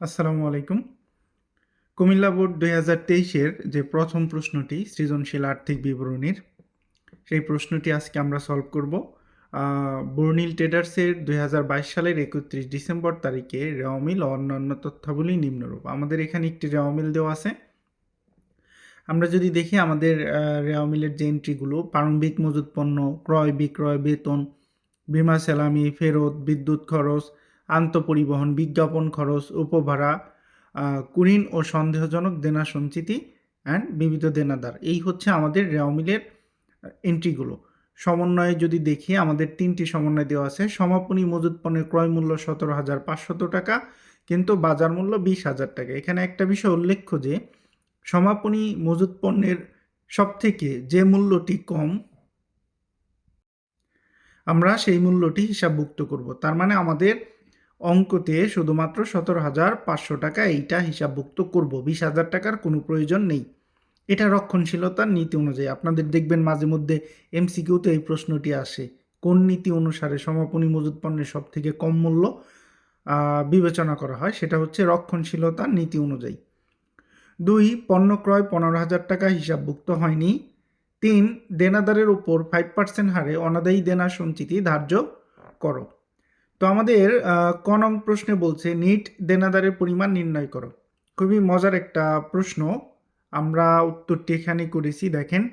আসসালামু আলাইকুম। কুমিল্লা বোর্ড দুই হাজার তেইশের যে প্রথম প্রশ্নটি, সৃজনশীল আর্থিক বিবরণীর, সেই প্রশ্নটি আজকে আমরা সলভ করব। বর্নিল ট্রেডার্সের দুই হাজার বাইশ সালের একত্রিশ ডিসেম্বর তারিখে রেওয়ামিল ও অন্যান্য তথ্যাবলী নিম্নরূপ। আমাদের এখানে একটি রেওয়ামিল দেওয়া আছে। আমরা যদি দেখি আমাদের রেওয়ামিলের যে এন্ট্রিগুলো প্রারম্ভিক মজুত পণ্য ক্রয় বিক্রয় বেতন, বিমা সেলামি ফেরত, বিদ্যুৎ খরচ আন্তঃপরিবহন, বিজ্ঞাপন খরচ, উপভাড়া কুরিন ও সন্দেহজনক দেনা সঞ্চিতি অ্যান্ড বিবিধ দেনাদার। এই হচ্ছে আমাদের রেওমিলের এন্ট্রিগুলো সমন্বয়ে যদি দেখি, আমাদের তিনটি সমন্বয় দেওয়া আছে। সমাপনী মজুত পণ্যের ক্রয় মূল্য সতেরো হাজার পাঁচশত টাকা, কিন্তু বাজার মূল্য বিশ হাজার টাকা। এখানে একটা বিষয় উল্লেখ্য যে, সমাপনী মজুত পণ্যের সবথেকে যে মূল্যটি কম, আমরা সেই মূল্যটি হিসাবভুক্ত করব। তার মানে আমাদের অঙ্কতে শুধুমাত্র সতেরো হাজার পাঁচশো টাকা এইটা হিসাবভুক্ত করব। বিশ হাজার টাকার কোনো প্রয়োজন নেই। এটা রক্ষণশীলতার নীতি অনুযায়ী। আপনাদের দেখবেন মাঝে মধ্যে এমসিকিউতে এই প্রশ্নটি আসে। কোন নীতি অনুসারে সমাপনী মজুত পণ্যের সব থেকে কম মূল্য বিবেচনা করা হয়, সেটা হচ্ছে রক্ষণশীলতার নীতি অনুযায়ী। দুই, পণ্য ক্রয় পনেরো হাজার টাকা হিসাবভুক্ত হয়নি। তিন, দেনাদারের উপর ফাইভ পার্সেন্ট হারে অনাদায়ী দেনা সঞ্চিতি ধার্য করো। তো আমাদের ক নং প্রশ্নে বলছে, নিট দেনাদারের পরিমাণ নির্ণয় করো। খুবই মজার একটা প্রশ্ন। আমরা উত্তরটি এখানে করেছি, দেখেন।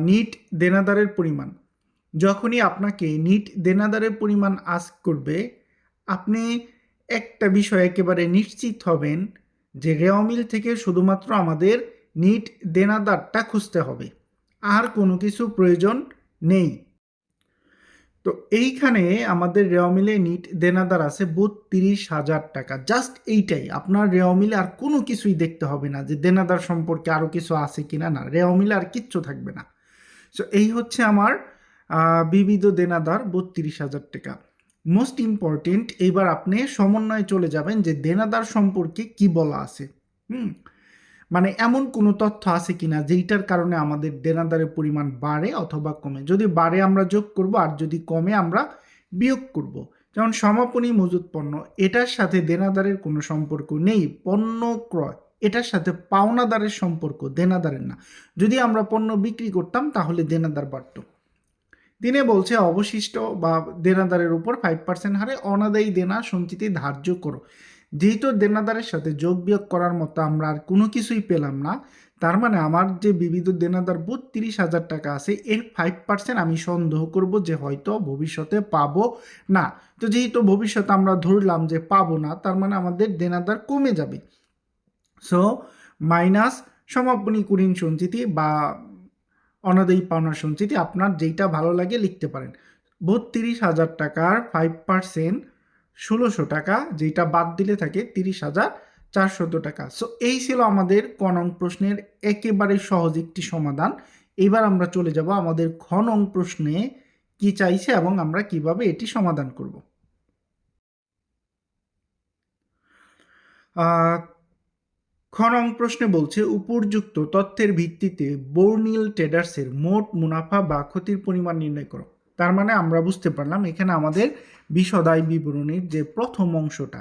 নিট দেনাদারের পরিমাণ। যখনই আপনাকে নিট দেনাদারের পরিমাণ আস্ক করবে, আপনি একটা বিষয় একেবারে নিশ্চিত হবেন যে রেওমিল থেকে শুধুমাত্র আমাদের নিট দেনাদারটা খুঁজতে হবে। আর কোনো কিছু প্রয়োজন নেই। তো এইখানে আমাদের রেওমিলে নিট দেনাদার আছে বত্রিশ হাজার টাকা। জাস্ট এইটাই। আপনার রেওমিলে আর কোনো কিছুই দেখতে হবে না যে দেনাদার সম্পর্কে আরও কিছু আছে কি না। না রেওমিলে আর কিচ্ছু থাকবে না। সো এই হচ্ছে আমার বিবিধ দেনাদার বত্রিশ হাজার টাকা। মোস্ট ইম্পর্টেন্ট এবার আপনি সমন্বয়ে চলে যাবেন যে দেনাদার সম্পর্কে কি বলা আছে। হুম? মানে এমন কোনো তথ্য আছে কিনা যেইটার কারণে আমাদের দেনাদারের পরিমাণ বাড়ে অথবা কমে? যদি বাড়ে, আমরা যোগ করব, আর যদি কমে, আমরা বিয়োগ করব। যেমন সমাপনী মজুত পণ্য, এটার সাথে দেনাদারের কোনো সম্পর্ক নেই। পণ্য ক্রয়, এটার সাথে পাওনাদারের সম্পর্ক দেনাদারের না। যদি আমরা পণ্য বিক্রি করতাম, তাহলে দেনাদার বাড়ত। দিনে বলছে, অবশিষ্ট বা দেনাদারের উপর ফাইভ পার্সেন্ট হারে অনাদায়ী দেনা সঞ্চিতি ধার্য করো। যেহেতু দেনাদারের সাথে যোগ বিয়োগ করার মতো আমরা আর কোনো কিছুই পেলাম না। তার মানে আমার যে বিবিধ দেনাদার বত্রিশ হাজার টাকা আছে, এর ফাইভ পার্সেন্ট আমি সন্দেহ করব যে হয়তো ভবিষ্যতে পাবো না। তো যেহেতু ভবিষ্যতে আমরা ধরলাম যে পাবো না, তার মানে আমাদের দেনাদার কমে যাবে। সো মাইনাস সমাপনী কুরিন সঞ্চিতি বা অনাদায়ী পাওনা সঞ্চিতি আপনার যেইটা ভালো লাগে লিখতে পারেন। বত্রিশ হাজার টাকার ফাইভ পার্সেন্ট ষোলোশো টাকা যেটা বাদ দিলে থাকে তিরিশ হাজার চারশত টাকা। সো এই ছিল আমাদের কনং প্রশ্নের একেবারে সহজ একটি সমাধান। এবার আমরা চলে যাব আমাদের খনং প্রশ্নে কি চাইছে এবং আমরা কীভাবে এটি সমাধান করব। খনং প্রশ্নে বলছে, উপরযুক্ত তথ্যের ভিত্তিতে বর্নিল ট্রেডার্সের মোট মুনাফা বা ক্ষতির পরিমাণ নির্ণয় করো। তার মানে আমরা বুঝতে পারলাম এখানে আমাদের বিশদায় বিবরণীর যে প্রথম অংশটা,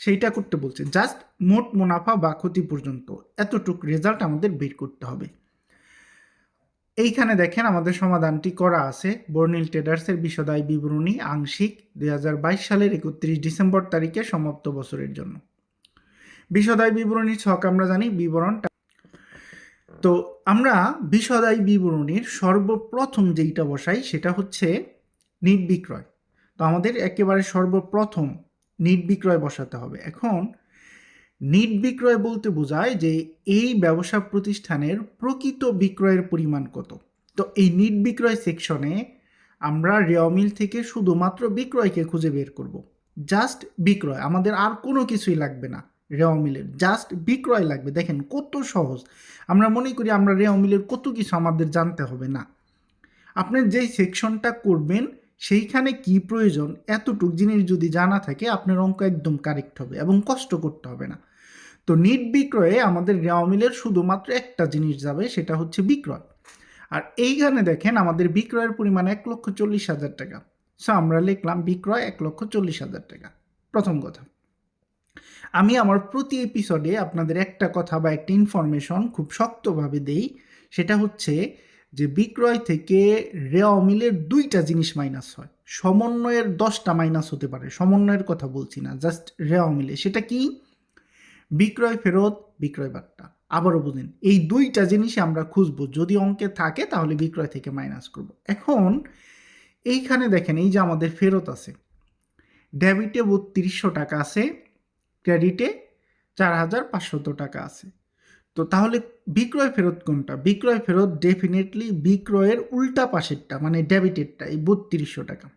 সেইটা করতে বলছে। জাস্ট মোট মুনাফা বা ক্ষতি পর্যন্ত, এতটুক রেজাল্ট আমাদের বের করতে হবে। এইখানে দেখেন আমাদের সমাধানটি করা আছে। বর্নিল ট্রেডার্সের বিশদায় বিবরণী আংশিক দুই হাজার বাইশ সালের একত্রিশ ডিসেম্বর তারিখে সমাপ্ত বছরের জন্য। বিশদায় বিবরণী ছক আমরা জানি বিবরণটা তো আমরা বিশদায়ী বিবরণীর সর্বপ্রথম যেইটা বসাই সেটা হচ্ছে নিট বিক্রয়। তো আমাদের একেবারে সর্বপ্রথম নিট বিক্রয় বসাতে হবে। এখন নিট বিক্রয় বলতে বোঝায় যে এই ব্যবসা প্রতিষ্ঠানের প্রকৃত বিক্রয়ের পরিমাণ কত। তো এই নিট বিক্রয় সেকশনে আমরা রেওমিল থেকে শুধুমাত্র বিক্রয়কে খুঁজে বের করব। জাস্ট বিক্রয়, আমাদের আর কোনো কিছুই লাগবে না। রেওয়া মিলের। জাস্ট বিক্রয় লাগবে। দেখেন কত সহজ। আমরা মনে করি আমরা রেওয়া মিলের কত কিছু আমাদের জানতে হবে না। আপনার যেই সেকশনটা করবেন, সেইখানে কি প্রয়োজন, এতটুক জিনিস যদি জানা থাকে, আপনার অঙ্ক একদম কারেক্ট হবে এবং কষ্ট করতে হবে না। তো নিট বিক্রয়ে আমাদের রেওয়া মিলের শুধুমাত্র একটা জিনিস যাবে, সেটা হচ্ছে বিক্রয়। আর এইখানে দেখেন আমাদের বিক্রয়ের পরিমাণ এক লক্ষ চল্লিশ হাজার টাকা। সো আমরা লিখলাম বিক্রয় এক লক্ষ চল্লিশ হাজার টাকা। প্রথম কথা। আমি আমার প্রতি এপিসোডে আপনাদের একটা কথা বা একটা ইনফরমেশন খুব শক্তভাবে দেই। সেটা হচ্ছে যে বিক্রয় থেকে রেওয়া মিলের দুইটা জিনিস মাইনাস হয়। সমন্বয়ের দশটা মাইনাস হতে পারে। সমন্বয়ের কথা বলছি না জাস্ট রেওয়া মিলে। সেটা কি? বিক্রয় ফেরত, বিক্রয় বার্তা। আবারও বুঝেন এই দুইটা জিনিসই আমরা খুঁজবো। যদি অঙ্কে থাকে, তাহলে বিক্রয় থেকে মাইনাস করব। এখন এইখানে দেখেন, এই যে আমাদের ফেরত আছে। ডেবিটে বত্রিশশো টাকা আছে। ক্রেডিটে চার হাজার পাঁচশত টাকা আছে। তো তাহলে বিক্রয় ফেরত কোনটা? বিক্রয় ফেরত ডেফিনেটলি বিক্রয়ের উল্টা পাশেরটা মানে ডেবিটেরটা এই বত্রিশশো টাকা।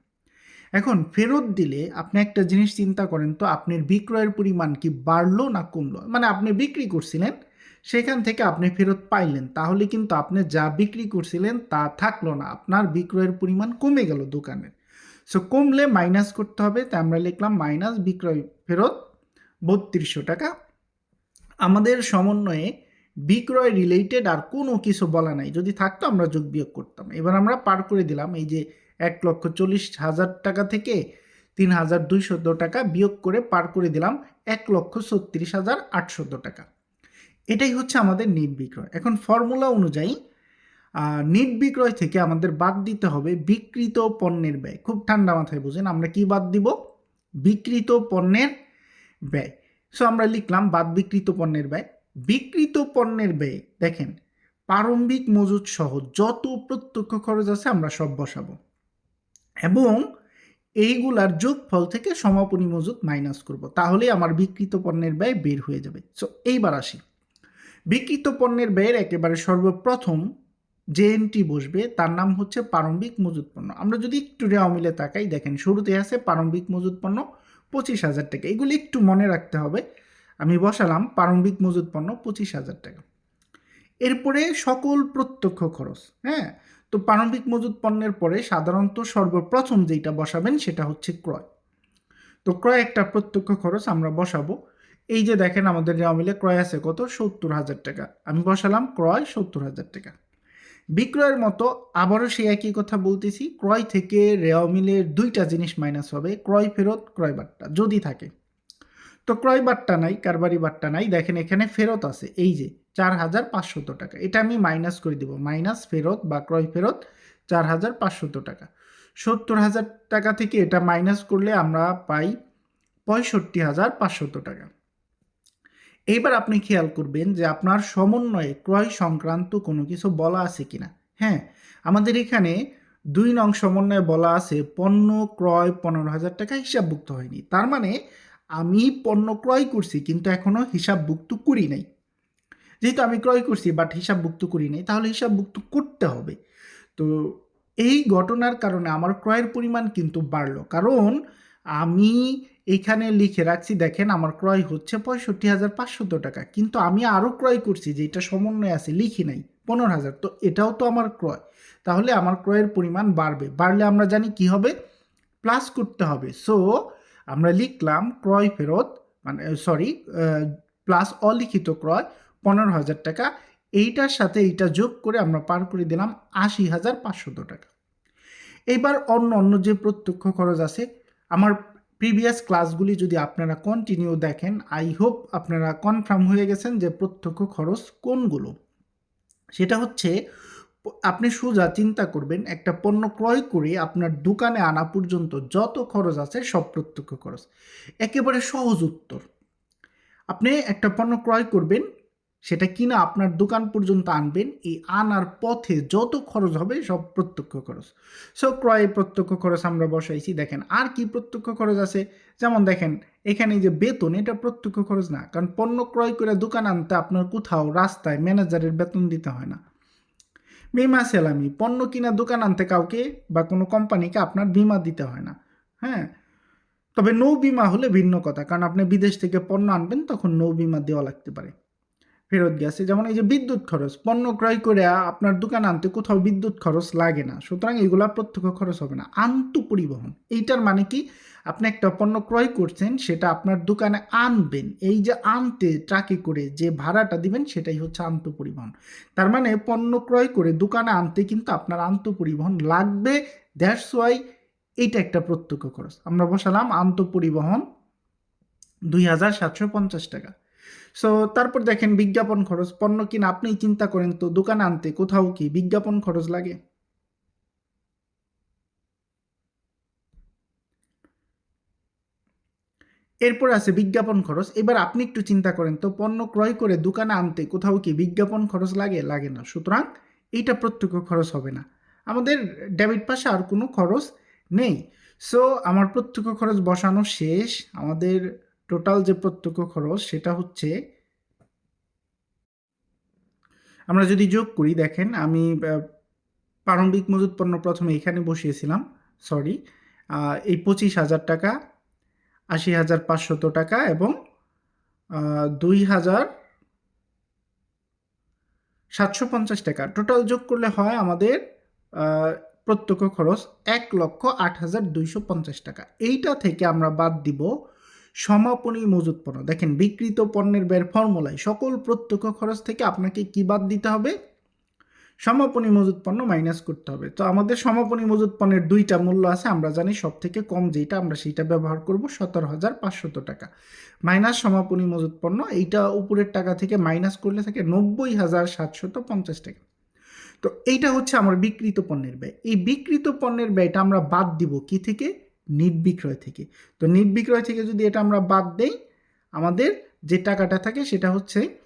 এখন ফেরত দিলে আপনি একটা জিনিস চিন্তা করেন, তো আপনার বিক্রয়ের পরিমাণ কি বাড়লো না কমলো? মানে আপনি বিক্রি করছিলেন, সেখান থেকে আপনি ফেরত পাইলেন, তাহলে কিন্তু আপনি যা বিক্রি করছিলেন তা থাকল না, আপনার বিক্রয়ের পরিমাণ কমে গেল দোকানের সো কমলে মাইনাস করতে হবে তাই আমরা লিখলাম মাইনাস বিক্রয় ফেরত বত্রিশশো টাকা। আমাদের সমন্বয়ে বিক্রয় রিলেটেড আর কোনো কিছু বলা নাই। যদি থাকতো আমরা যোগ বিয়োগ করতাম। এবার আমরা পার করে দিলাম, এই যে এক লক্ষ চল্লিশ হাজার টাকা থেকে তিন হাজার দুইশত টাকা বিয়োগ করে পার করে দিলাম এক লক্ষ ছত্রিশ হাজার আটশত টাকা। এটাই হচ্ছে আমাদের নিট বিক্রয়। এখন ফর্মুলা অনুযায়ী নিট বিক্রয় থেকে আমাদের বাদ দিতে হবে বিকৃত পণ্যের ব্যয়। খুব ঠান্ডা মাথায় বুঝেন, আমরা কি বাদ দিব? বিকৃত পণ্যের ব্যয়। সো আমরা লিখলাম বাদ বিকৃত পণ্যের ব্যয়। বিকৃত পণ্যের ব্যয়, দেখেন, প্রারম্ভিক মজুদ সহ যত প্রত্যক্ষ খরচ আছে আমরা সব বসাবো। এবং এইগুলার যোগফল থেকে সমাপনী মজুদ মাইনাস করব। তাহলে আমার বিকৃত পণ্যের ব্যয় বের হয়ে যাবে। সো এইবার আসি। বিকৃত পণ্যের ব্যয়ের একেবারে সর্বপ্রথম যে এন্ট্রি বসবে, তার নাম হচ্ছে প্রারম্ভিক মজুদ পণ্য। আমরা যদি একটু রেওয়া মিলে তাকাই, দেখেন, শুরুতে আছে প্রারম্ভিক মজুদ পণ্য পঁচিশ হাজার টাকা। এগুলি একটু মনে রাখতে হবে। আমি বসালাম প্রারম্ভিক মজুদ পণ্য পঁচিশ হাজার টাকা। এরপরে সকল প্রত্যক্ষ খরচ হ্যাঁ? তো প্রারম্ভিক মজুদ পণ্যের পরে সাধারণত সর্বপ্রথম যেটা বসাবেন সেটা হচ্ছে ক্রয়। তো ক্রয় একটা প্রত্যক্ষ খরচ আমরা বসাবো। এই যে দেখেন আমাদের রেওয়া মিলে ক্রয় আছে কত? সত্তর হাজার টাকা। আমি বসালাম ক্রয় সত্তর হাজার টাকা। বিক্রয়ের মতো আবারও সেই একই কথা বলতেছি, ক্রয় থেকে রেওয়া মিলের দুইটা জিনিস মাইনাস হবে, ক্রয় ফেরত, ক্রয় বাট্টা, যদি থাকে। তো ক্রয় বাট্টা নাই, কারবারি বাট্টা নাই, দেখেন এখানে ফেরত আছে, এই যে চার হাজার পাঁচশত টাকা, এটা আমি মাইনাস করে দেব মাইনাস ফেরত বা ক্রয় ফেরত চার হাজার পাঁচশত টাকা। সত্তর হাজার টাকা থেকে এটা মাইনাস করলে আমরা পাই পঁয়ষট্টি হাজার পাঁচশত টাকা। এইবার আপনি খেয়াল করবেন যে আপনার সমন্বয়ে ক্রয় সংক্রান্ত কোনো কিছু বলা আছে কিনা। হ্যাঁ আমাদের এখানে দুই নং সমন্বয়ে বলা আছে, পণ্য ক্রয় পনেরো হাজার টাকা হিসাবভুক্ত হয়নি। তার মানে আমি পণ্য ক্রয় করছি কিন্তু এখনও হিসাবভুক্ত করি নাই। যেহেতু আমি ক্রয় করছি বাট হিসাবভুক্ত করি নাই, তাহলে হিসাবভুক্ত করতে হবে। তো এই ঘটনার কারণে আমার ক্রয়ের পরিমাণ কিন্তু বাড়লো। কারণ আমি এইখানে লিখে রাখছি, দেখেন আমার ক্রয় হচ্ছে পঁয়ষট্টি হাজার পাঁচশত টাকা। কিন্তু আমি আরও ক্রয় করছি যেটা সমন্বয় আছে, লিখি নাই, পনেরো হাজার। তো এটাও তো আমার ক্রয়। তাহলে আমার ক্রয়ের পরিমাণ বাড়বে। বাড়লে আমরা জানি কি হবে? প্লাস করতে হবে। সো, আমরা লিখলাম ক্রয় ফেরত মানে সরি প্লাস অলিখিত ক্রয় পনেরো হাজার টাকা। এইটার সাথে এইটা যোগ করে আমরা পার করে দিলাম আশি হাজার পাঁচশত টাকা। এইবার অন্য অন্য যে প্রত্যক্ষ খরচ আছে আমার প্রিভিয়াস ক্লাসগুলি যদি আপনারা কন্টিনিউ দেখেন আই হোপ আপনারা কনফার্ম হয়ে গেছেন যে প্রত্যক্ষ খরচ কোনগুলো। সেটা হচ্ছে, আপনি সোজা চিন্তা করবেন, একটা পণ্য ক্রয় করে আপনার দোকানে আনা পর্যন্ত যত খরচ আছে সব প্রত্যক্ষ খরচ। একেবারে সহজ উত্তর। আপনি একটা পণ্য ক্রয় করবেন সেটা কিনা আপনার দোকান পর্যন্ত আনবেন, এই আনার পথে যত খরচ হবে সব প্রত্যক্ষ খরচ। সো ক্রয় প্রত্যক্ষ খরচ আমরা বসাইছি। দেখেন, আর কি প্রত্যক্ষ খরচ আছে? যেমন দেখেন, এখানে যে বেতন, এটা প্রত্যক্ষ খরচ না। কারণ পণ্য ক্রয় করে দোকান আনতে আপনার কোথাও রাস্তায় ম্যানেজারের বেতন দিতে হয় না। বিমা সেলামি, পণ্য কিনা দোকান আনতে কাউকে বা কোনো কোম্পানিকে আপনার বিমা দিতে হয় না। হ্যাঁ? তবে নৌ বিমা হলে ভিন্ন কথা। কারণ আপনি বিদেশ থেকে পণ্য আনবেন, তখন নৌ বিমা দেওয়া লাগতে পারে। ফেরত গেছে, যেমন এই যে বিদ্যুৎ খরচ, পণ্য ক্রয় করে আপনার দোকান আনতে কোথাও বিদ্যুৎ খরচ লাগে না, সুতরাং এগুলা প্রত্যক্ষ খরচ হবে না, আন্ত পরিবহন, এইটার মানে কি? আপনি একটা পণ্য ক্রয় করছেন, সেটা আপনার দোকানে আনবেন, এই যে আনতে, ট্রাকে করে যে ভাড়াটা দিবেন, সেটাই হচ্ছে আন্ত পরিবহন, তার মানে পণ্য ক্রয় করে দোকানে আনতে কিন্তু আপনার আন্ত পরিবহন লাগবে দ্যাটস ওয়াই এইটা একটা প্রত্যক্ষ খরচ, আমরা বসালাম আন্ত পরিবহন দুই হাজার সাতশো পঞ্চাশ টাকা সো তারপর দেখেন বিজ্ঞাপন খরচ, পণ্য কিনা আপনিই চিন্তা করেন তো, দোকানে আনতে কোথাও কি বিজ্ঞাপন খরচ লাগে? এরপর আছে বিজ্ঞাপন খরচ, এবার আপনি একটু চিন্তা করেন তো, পণ্য ক্রয় করে দোকানে আনতে কোথাও কি বিজ্ঞাপন খরচ লাগে? লাগে না। সুতরাং এইটা প্রত্যক্ষ খরচ হবে না। আমাদের ডেবিট পাশে আর কোনো খরচ নেই। সো আমার প্রত্যক্ষ খরচ বসানো শেষ। আমাদের টোটাল যে প্রত্যক্ষ খরচ সেটা হচ্ছে আমরা যদি যোগ করি, দেখেন আমি প্রারম্ভিক মজুত পণ্য প্রথমে এখানে বসিয়েছিলাম সরি এই পঁচিশ হাজার টাকা, আশি হাজার পাঁচশত টাকা এবং দুই হাজার সাতশো পঞ্চাশ টাকা। টোটাল যোগ করলে হয় আমাদের প্রত্যক্ষ খরচ এক লক্ষ আট হাজার দুইশো পঞ্চাশ টাকা। এইটা থেকে আমরা বাদ দিব সমাপনী মজুত পণ্য। দেখেন, বিক্রিত পণ্যের ব্যয়ের ফর্মুলায় সকল প্রত্যক্ষ খরচ থেকে আপনাকে কি বাদ দিতে হবে? সমাপনী মজুত পণ্য মাইনাস করতে হবে। তো আমাদের সমাপনী মজুত পণ্যের দুইটা মূল্য আছে, আমরা জানি সব থেকে কম যেটা আমরা সেইটা ব্যবহার করব সতেরো হাজার পাঁচশত টাকা। মাইনাস সমাপনী মজুত পণ্য, এইটা উপরের টাকা থেকে মাইনাস করলে থাকে নব্বই হাজার সাতশত পঞ্চাশ টাকা। তো এইটা হচ্ছে আমার বিক্রিত পণ্যের ব্যয়। এই বিক্রিত পণ্যের ব্যয়টা আমরা বাদ দিব কি থেকে? নির্বিক্রয় থেকে। তো নির্বিক্রয় থেকে যদি এটা আমরা বাদ দেই, আমাদের যে টাকাটা থাকে সেটা হচ্ছে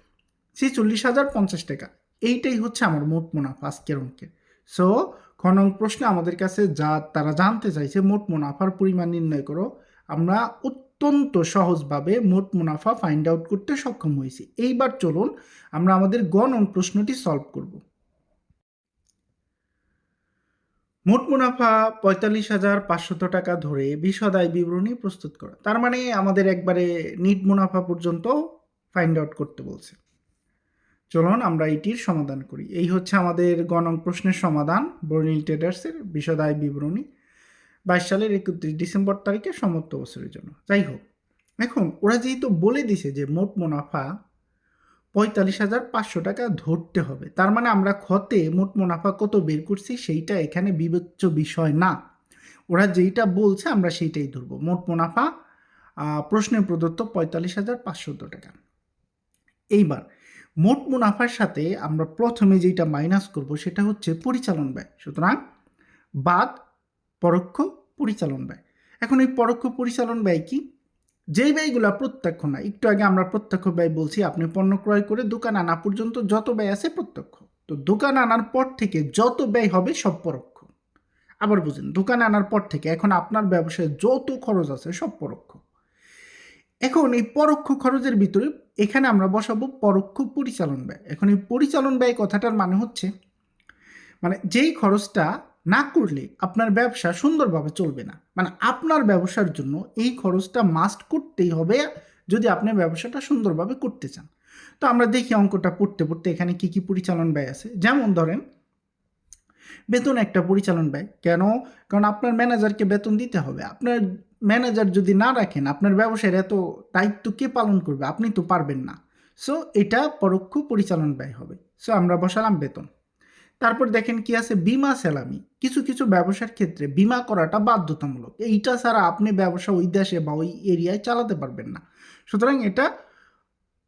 ছেচল্লিশ হাজার পঞ্চাশ টাকা। এইটাই হচ্ছে আমার মোট মুনাফা আজকের অঙ্কের। সো খনং প্রশ্নে আমাদের কাছে যা তারা জানতে চাইছে, মোট মুনাফার পরিমাণ নির্ণয় করো। আমরা অত্যন্ত সহজভাবে মোট মুনাফা ফাইন্ড আউট করতে সক্ষম হয়েছি। এইবার চলুন আমরা আমাদের গণন প্রশ্নটি সলভ করব। মোট মুনাফা পঁয়তাল্লিশ হাজার পাঁচশত টাকা ধরে বিশদায় বিবরণী প্রস্তুত করা। তার মানে আমাদের একবারে নিট মুনাফা পর্যন্ত ফাইন্ড আউট করতে বলছে। চলুন আমরা এটির সমাধান করি। এই হচ্ছে আমাদের গণং প্রশ্নের সমাধান বর্নিল ট্রেডার্সের বিশদায় বিবরণী বাইশ সালের একত্রিশ ডিসেম্বর তারিখে সমস্ত বছরের জন্য। যাই হোক এখন ওরা যেহেতু বলে দিছে যে মোট মুনাফা পঁয়তাল্লিশ হাজার পাঁচশো টাকা ধরতে হবে। তার মানে আমরা ক্ষতে মোট মুনাফা কত বের করছি সেইটা এখানে বিবেচ্য বিষয় না। ওরা যেইটা বলছে আমরা সেইটাই ধরবো। মোট মুনাফা প্রশ্নে প্রদত্ত পঁয়তাল্লিশ হাজার পাঁচশত টাকা। এইবার, মোট মুনাফার সাথে আমরা প্রথমে যেটা মাইনাস করব সেটা হচ্ছে পরিচালন ব্যয়। সুতরাং, বাদ, পরোক্ষ পরিচালন ব্যয়। এখন এই পরোক্ষ পরিচালন ব্যয় কি? যেই ব্যয়গুলো প্রত্যক্ষ না, একটু আগে আমরা প্রত্যক্ষ ব্যয় বলছি, আপনি পণ্য ক্রয় করে দোকান আনা পর্যন্ত যত ব্যয় আছে প্রত্যক্ষ। তো দোকান আনার পর থেকে যত ব্যয় হবে সব পরোক্ষ। আবার বুঝুন, দোকান আনার পর থেকে এখন আপনার ব্যবসায় যত খরচ আছে সব পরোক্ষ। এখন এই পরোক্ষ খরচের ভিতরে এখানে আমরা বসাবো পরোক্ষ পরিচালন ব্যয়। এখন এই পরিচালন ব্যয় কথাটার মানে হচ্ছে মানে যেই খরচটা না করলে আপনার ব্যবসা সুন্দরভাবে চলবে না। মানে আপনার ব্যবসার জন্য এই খরচটা মাস্ট করতেই হবে যদি আপনি ব্যবসাটা সুন্দরভাবে করতে চান। তো আমরা দেখি অঙ্কটা পড়তে পড়তে এখানে কি কি পরিচালন ব্যয় আছে। যেমন ধরেন, বেতন একটা পরিচালন ব্যয়। কেন? কারণ আপনার ম্যানেজারকে বেতন দিতে হবে। আপনার ম্যানেজার যদি না রাখেন, আপনার ব্যবসায়ের এত দায়িত্ব কে পালন করবে? আপনি তো পারবেন না। সো এটা পরোক্ষ পরিচালন ব্যয় হবে। সো আমরা বসালাম বেতন। তারপর দেখেন কি আছে? বিমা সেলামি। কিছু কিছু ব্যবসার ক্ষেত্রে বিমা করাটা বাধ্যতামূলক। এইটা ছাড়া আপনি ব্যবসা ওই দেশে বা ওই এরিয়ায় চালাতে পারবেন না। সুতরাং এটা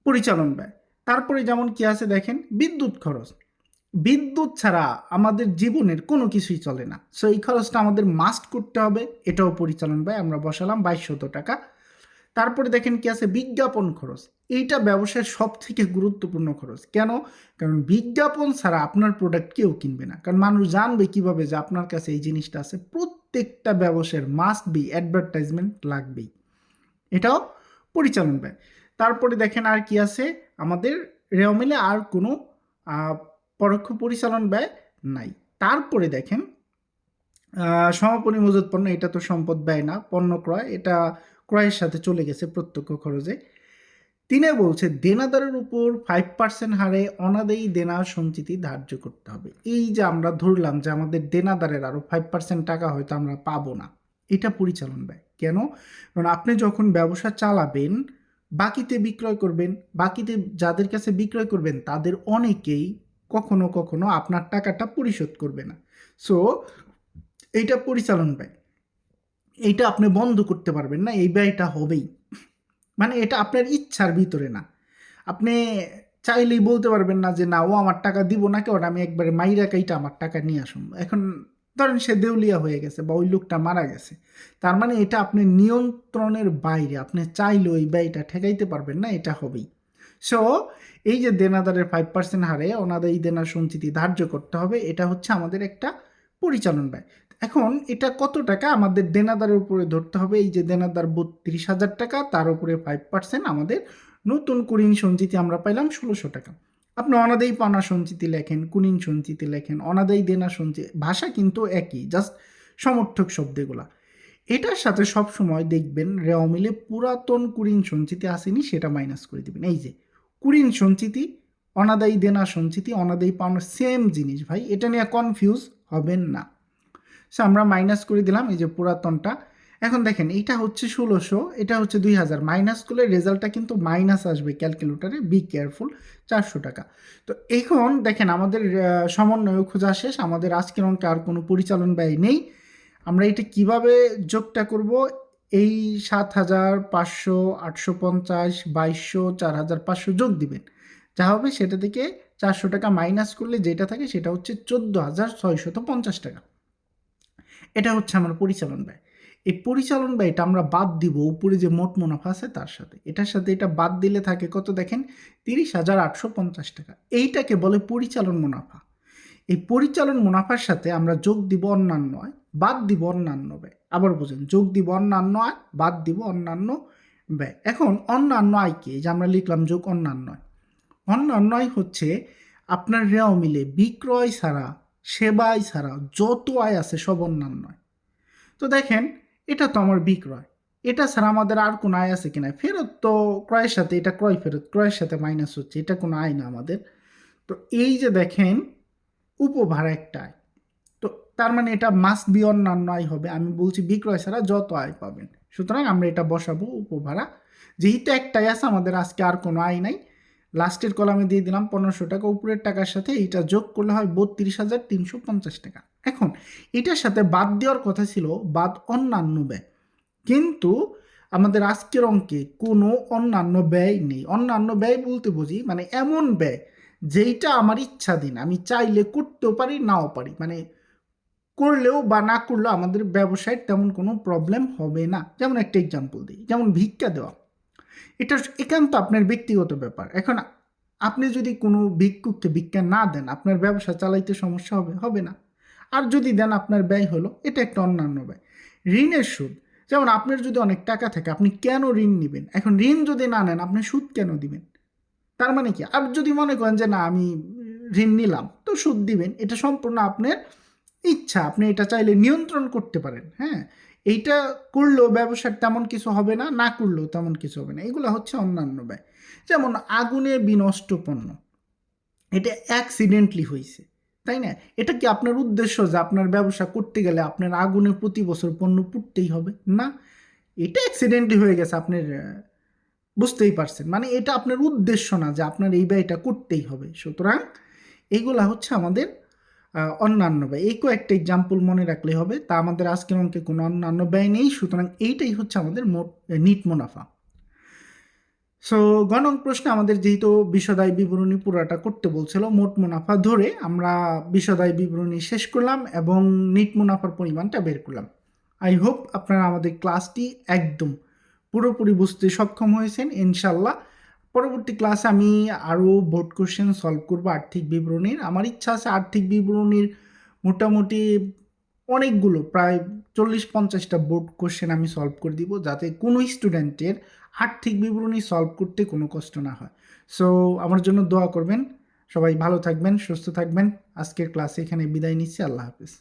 পরিচালন ব্যয়। তারপরে যেমন কি আছে দেখেন? বিদ্যুৎ খরচ। বিদ্যুৎ ছাড়া আমাদের জীবনের কোনো কিছুই চলে না। সো এই খরচটা আমাদের মাস্ট করতে হবে। এটাও পরিচালন ব্যয়। আমরা বসালাম বাইশশত টাকা। তারপরে দেখেন কি আছে? বিজ্ঞাপন খরচ। এইটা ব্যবসায়ের সব থেকে গুরুত্বপূর্ণ খরচ। কেন? কারণ বিজ্ঞাপন ছাড়া আপনার প্রোডাক্ট কেউ কিনবে না। কারণ মানুষ জানবে কীভাবে যে আপনার কাছে এই জিনিসটা আছে। প্রত্যেকটা ব্যবসায়ের মাস্ট বি অ্যাডভার্টাইজমেন্ট লাগবেই। এটাও পরিচালন ব্যয়। তারপরে দেখেন আর কি আছে? আমাদের রেও মিলে আর কোনো পরোক্ষ পরিচালন ব্যয় নাই। তারপরে দেখেন সমাপনী মজুত পণ্য, এটা তো সম্পদ ব্যয় না, পণ্য ক্রয়, এটা ক্রয়ের সাথে চলে গেছে প্রত্যক্ষ খরচে। তিনি বলছে, দেনাদারের উপর ফাইভ পার্সেন্ট হারে অনাদেয়ী দেনা সঞ্চিতি ধার্য করতে হবে। এই যে আমরা ধরলাম যে আমাদের দেনাদারের আরও ফাইভ পার্সেন্ট টাকা হয়তো আমরা পাবো না, এটা পরিচালন ব্যয়। কেন? কারণ আপনি যখন ব্যবসা চালাবেন, বাকিতে বিক্রয় করবেন, বাকিতে যাদের কাছে বিক্রয় করবেন, তাদের অনেকেই কখনো কখনো আপনার টাকাটা পরিশোধ করবে না। সো এইটা পরিচালন ব্যয়। এইটা আপনি বন্ধ করতে পারবেন না, এই ব্যয়টা হবেই। মানে এটা আপনার ইচ্ছার ভিতরে না। আপনি চাইলেই বলতে পারবেন না যে, না, ও আমার টাকা দিব না কেউ আমি একবারে মাইরা কাইটা আমার টাকা নিয়ে আসুন। এখন ধরেন সে দেউলিয়া হয়ে গেছে বা ওই লোকটা মারা গেছে, তার মানে এটা আপনি নিয়ন্ত্রণের বাইরে, আপনি চাইলে ওই ব্যয়টা ঠেকাইতে পারবেন না, এটা হবেই। সো এই যে দেনাদারের ফাইভ পার্সেন্ট হারে ওনাদের এই দেনার সঞ্চিতি ধার্য করতে হবে, এটা হচ্ছে আমাদের একটা পরিচালন ব্যয়। এখন এটা কত টাকা? আমাদের দেনাদারের উপরে ধরতে হবে। এই যে দেনাদার বত্রিশ হাজার টাকা, তার উপরে ফাইভ পার্সেন্ট আমাদের নতুন কুড়িন সঞ্চিতি আমরা পাইলাম ষোলোশো টাকা। আপনি অনাদায়ী পাওনা সঞ্চিতি লেখেন কুনিন সঞ্চিতি লেখেন অনাদায়ী দেনা সঞ্চিত ভাষা কিন্তু একই জাস্ট সমর্থক শব্দগুলা। এটার সাথে সব সময় দেখবেন রেওয়া মিলে পুরাতন কুড়িন সঞ্চিতি আসেনি, সেটা মাইনাস করে দিবেন। এই যে কুড়িন সঞ্চিতি, অনাদায়ী দেনা সঞ্চিতি, অনাদায়ী পাওনা সেম জিনিস ভাই, এটা নিয়ে কনফিউজ হবেন না। সো আমরা মাইনাস করে দিলাম, এই যে পুরাতনটা। এখন দেখেন এটা হচ্ছে ষোলোশো, এটা হচ্ছে দুই হাজার। মাইনাস করলে রেজাল্টটা কিন্তু মাইনাস আসবে ক্যালকুলেটারে বি কেয়ারফুল চারশো টাকা। তো এখন দেখেন, আমাদের সমন্বয় খোঁজা শেষ, আমাদের আজকের অঙ্কে আর কোনো পরিচালন ব্যয় নেই। আমরা এটা কীভাবে যোগটা করব? এই সাত হাজার পাঁচশো আটশো পঞ্চাশ, বাইশশো, চার হাজার পাঁচশো যোগ দিবেন। যা হবে সেটা থেকে চারশো টাকা মাইনাস করলে যেটা থাকে সেটা হচ্ছে চোদ্দ হাজার ছয়শত পঞ্চাশ টাকা। এটা হচ্ছে আমার পরিচালন ব্যয়। এই পরিচালন ব্যয়টা আমরা বাদ দিব উপরে যে মোট মুনাফা আছে তার সাথে। এটার সাথে এটা বাদ দিলে থাকে কত দেখেন? তিরিশ হাজার আটশো পঞ্চাশ টাকা। এইটাকে বলে পরিচালন মুনাফা। এই পরিচালন মুনাফার সাথে আমরা যোগ দিব অন্যান্য আয়, বাদ দিব অন্যান্য ব্যয়। আবার বুঝেন, যোগ দিব অন্যান্য আয়, বাদ দিব অন্যান্য ব্যয়। এখন অন্যান্য আয়কে যে আমরা লিখলাম যোগ অন্যান্য অন্যান্য আয় হচ্ছে আপনার রেও মিলে বিক্রয় ছাড়া সেবাই ছাড়া যত আয় আছে সব অন্যান্য তো দেখেন, এটা তো আমার বিক্রয়। এটা ছাড়া আমাদের আর কোনো আয় আছে কিনা ফেরত তো ক্রয়ের সাথে এটা ক্রয় ফেরত, ক্রয়ের সাথে মাইনাস হচ্ছে, এটা কোনো আয় না আমাদের। তো এই যে দেখেন উপভাড়া একটা আয়। তো তার মানে এটা মাস্ট বি অন্যান্য আয় হবে। আমি বলছি বিক্রয় ছাড়া যত আয় পাবেন। সুতরাং আমরা এটা বসাবো উপভাড়া যেহেতু একটাই আছে, আমাদের আজকে আর কোনো আয় নাই। লাস্টের কলামে দিয়ে দিলাম পনেরোশো টাকা। উপরের টাকার সাথে এইটা যোগ করলে হয় বত্রিশ হাজার তিনশো পঞ্চাশ টাকা। এখন, এটার সাথে বাদ দেওয়ার কথা ছিল বাদ অন্যান্য ব্যয়। কিন্তু আমাদের আজকের অঙ্কে কোনো অন্যান্য ব্যয় নেই। অন্যান্য ব্যয় বলতে বুঝি মানে এমন ব্যয় যেইটা আমার ইচ্ছাধীন আমি চাইলে করতেও পারি, নাও পারি। মানে করলেও বা না করলেও আমাদের ব্যবসায় তেমন কোনো প্রবলেম হবে না। যেমন একটা এক্সাম্পল দিই। যেমন ভিক্ষা দেওয়া। এটা একান্ত আপনার ব্যক্তিগত ব্যাপার। এখন আপনি যদি কোনো ভিক্ষুককে ভিক্ষা না দেন, আপনার ব্যবসা চালাইতে সমস্যা হবে হবে না। আর যদি দেন, আপনার ব্যয় হলো, এটা একটা অন্যান্য ব্যয়। ঋণের সুদ, যেমন আপনার যদি অনেক টাকা থাকে, আপনি কেন ঋণ নেবেন? এখন ঋণ যদি না নেন, আপনি সুদ কেন দিবেন? তার মানে কি? আর যদি মনে করেন যে, না, আমি ঋণ নিলাম তো সুদ দিবেন। এটা সম্পূর্ণ আপনার ইচ্ছা। আপনি এটা চাইলে নিয়ন্ত্রণ করতে পারেন হ্যাঁ? এইটা করলেও ব্যবসার তেমন কিছু হবে না না করলেও তেমন কিছু হবে না। এগুলো হচ্ছে অন্যান্য ব্যয়। যেমন আগুনে বিনষ্ট পণ্য এটা অ্যাক্সিডেন্টলি হয়েছে তাই না? এটা কি আপনার উদ্দেশ্য যে আপনার ব্যবসা করতে গেলে আপনার আগুনে প্রতি বছর পণ্য পুড়তেই হবে? না। এটা অ্যাক্সিডেন্টলি হয়ে গেছে আপনার বুঝতেই পারছেন। মানে এটা আপনার উদ্দেশ্য না যে আপনার এই ব্যয়টা করতেই হবে। সুতরাং এইগুলা হচ্ছে আমাদের অন্যান্য ব্যয়। এই কয়েকটা এক্সাম্পল মনে রাখলে হবে। তা আমাদের আজকের অঙ্কে কোনো অন্যান্য ব্যয় নেই, সুতরাং এইটাই হচ্ছে আমাদের মোট নিট মুনাফা। সো গণং প্রশ্নে আমাদের যেহেতু বিশদায় বিবরণী পুরাটা করতে বলছিল, মোট মুনাফা ধরে আমরা বিশদায় বিবরণী শেষ করলাম এবং নিট মুনাফার পরিমাণটা বের করলাম। আই হোপ আপনারা আমাদের ক্লাসটি একদম পুরোপুরি বুঝতে সক্ষম হয়েছেন। ইনশাল্লাহ পরবর্তী ক্লাসে আমি আরও বোর্ড কোশ্চেন সলভ করব আর্থিক বিবরণীর। আমার ইচ্ছা আছে আর্থিক বিবরণীর মোটামুটি অনেকগুলো, প্রায় চল্লিশ পঞ্চাশটা বোর্ড কোশ্চেন আমি সলভ করে দিব, যাতে কোনো স্টুডেন্টের আর্থিক বিবরণী সলভ করতে কোনো কষ্ট না হয়। সো আমার জন্য দোয়া করবেন। সবাই ভালো থাকবেন, সুস্থ থাকবেন। আজকের ক্লাসে এখানে বিদায় নিচ্ছি। আল্লাহ হাফিজ।